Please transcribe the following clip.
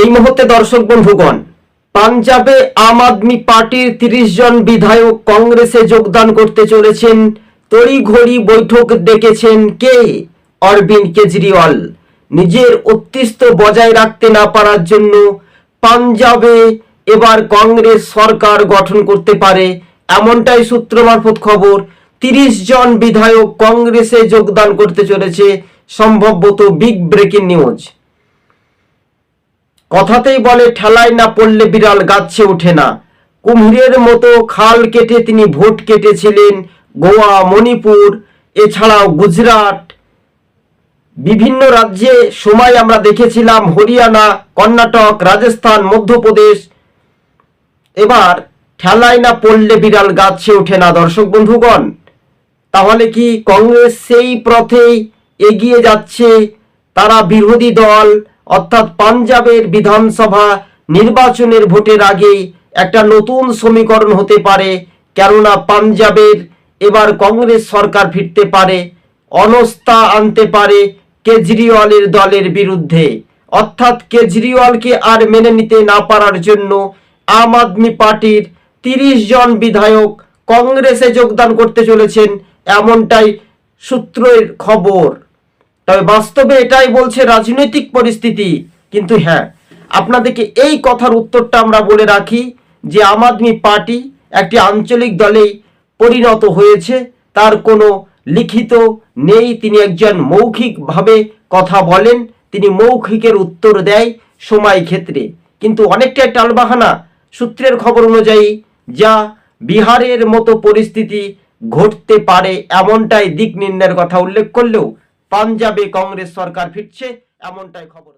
এই মুহূর্তে দর্শক বন্ধুগণ, পাঞ্জাবে আম আদমি পার্টির তিরিশ জন বিধায়ক কংগ্রেসে যোগদান করতে চলেছেন। তড়িঘড়ি বৈঠক ডেকেছেন কে? অরবিন্দ কেজরিওয়াল। নিজের অস্তিত্ব বজায় রাখতে না পারার জন্য পাঞ্জাবে এবার কংগ্রেস সরকার গঠন করতে পারে, এমনটাই সূত্র মারফত খবর। তিরিশ জন বিধায়ক কংগ্রেসে যোগদান করতে চলেছে, সম্ভবত বিগ ব্রেকিং নিউজ। কথাতেই বলে, ঠেলায় না পড়লে বিড়াল গাছে ওঠে না। কুমিরের মতো খাল কেটে তিনি ভোট কেটেছিলেন গোয়া, মণিপুর, এছাড়াও গুজরাট। বিভিন্ন রাজ্যে সময় আমরা দেখেছিলাম হরিয়ানা, কর্ণাটক, রাজস্থান, মধ্যপ্রদেশ। এবার, ঠেলায় না পড়লে বিড়াল গাছে ওঠে না। দর্শক বন্ধুগণ, তাহলে কি কংগ্রেস সেই পথেই এগিয়ে যাচ্ছে? তারা বিরোধী দল অর্থাৎ পাঞ্জাবের বিধানসভা নির্বাচনের ভোটের আগেই একটা নতুন সমীকরণ হতে পারে, কেননা পাঞ্জাবের এবার কংগ্রেস সরকার ফিরতে পারে, অনস্থা আনতে পারে কেজরিওয়ালের দলের বিরুদ্ধে। অর্থাৎ কেজরিওয়ালকে আর মেনে নিতে না পারার জন্য আম আদমি পার্টির তিরিশ জন বিধায়ক কংগ্রেসে যোগদান করতে চলেছেন, এমনটাই সূত্রের খবর। তবে বাস্তবে এটাই বলছে রাজনৈতিক পরিস্থিতি। কিন্তু হ্যাঁ আপনাদেরকে এই কথার উত্তরটা আমরা বলে রাখি যে আম আদমি পার্টি একটি আঞ্চলিক দলেই পরিণত হয়েছে। তার কোনো লিখিত নেই। তিনি একজন মৌখিকভাবে কথা বলেন। তিনি মৌখিকের উত্তর দেয় সময় ক্ষেত্রে। কিন্তু অনেকটাই টালবাহানা সূত্রের খবর অনুযায়ী যা বিহারের মতো পরিস্থিতি ঘটতে পারে এমনটাই দিক নির্ণয়ের কথা উল্লেখ করলেও পাঞ্জাবে কংগ্রেস সরকার ফিরছে এমনটাই খবর।